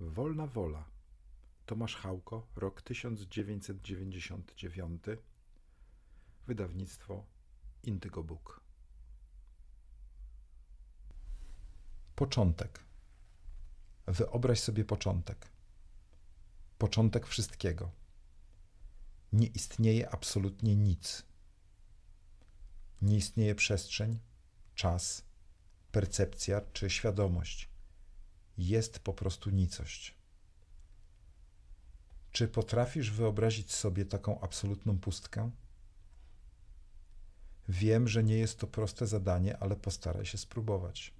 Wolna wola. Tomasz Chałko, rok 1999. Wydawnictwo Indygo Book. Początek. Wyobraź sobie początek. Początek wszystkiego. Nie istnieje absolutnie nic. Nie istnieje przestrzeń, czas, percepcja czy świadomość. Jest po prostu nicość. Czy potrafisz wyobrazić sobie taką absolutną pustkę? Wiem, że nie jest to proste zadanie, ale postaraj się spróbować.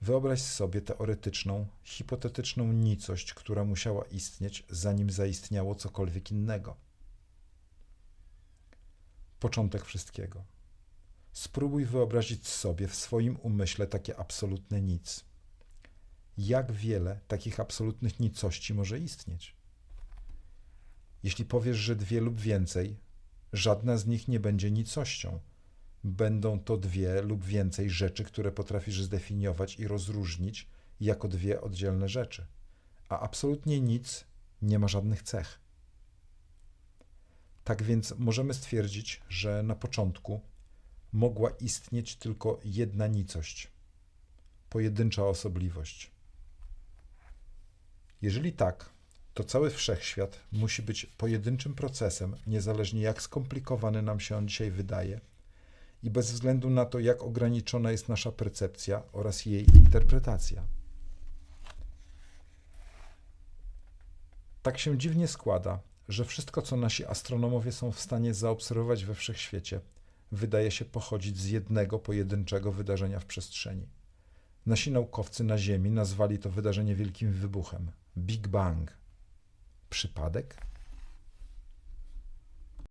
Wyobraź sobie teoretyczną, hipotetyczną nicość, która musiała istnieć, zanim zaistniało cokolwiek innego. Początek wszystkiego. Spróbuj wyobrazić sobie w swoim umyśle takie absolutne nic. Jak wiele takich absolutnych nicości może istnieć? Jeśli powiesz, że dwie lub więcej, żadna z nich nie będzie nicością. Będą to dwie lub więcej rzeczy, które potrafisz zdefiniować i rozróżnić jako dwie oddzielne rzeczy. A absolutnie nic nie ma żadnych cech. Tak więc możemy stwierdzić, że na początku mogła istnieć tylko jedna nicość, pojedyncza osobliwość. Jeżeli tak, to cały wszechświat musi być pojedynczym procesem, niezależnie jak skomplikowany nam się on dzisiaj wydaje i bez względu na to, jak ograniczona jest nasza percepcja oraz jej interpretacja. Tak się dziwnie składa, że wszystko, co nasi astronomowie są w stanie zaobserwować we wszechświecie, wydaje się pochodzić z jednego pojedynczego wydarzenia w przestrzeni. Nasi naukowcy na Ziemi nazwali to wydarzenie wielkim wybuchem Big Bang. Przypadek?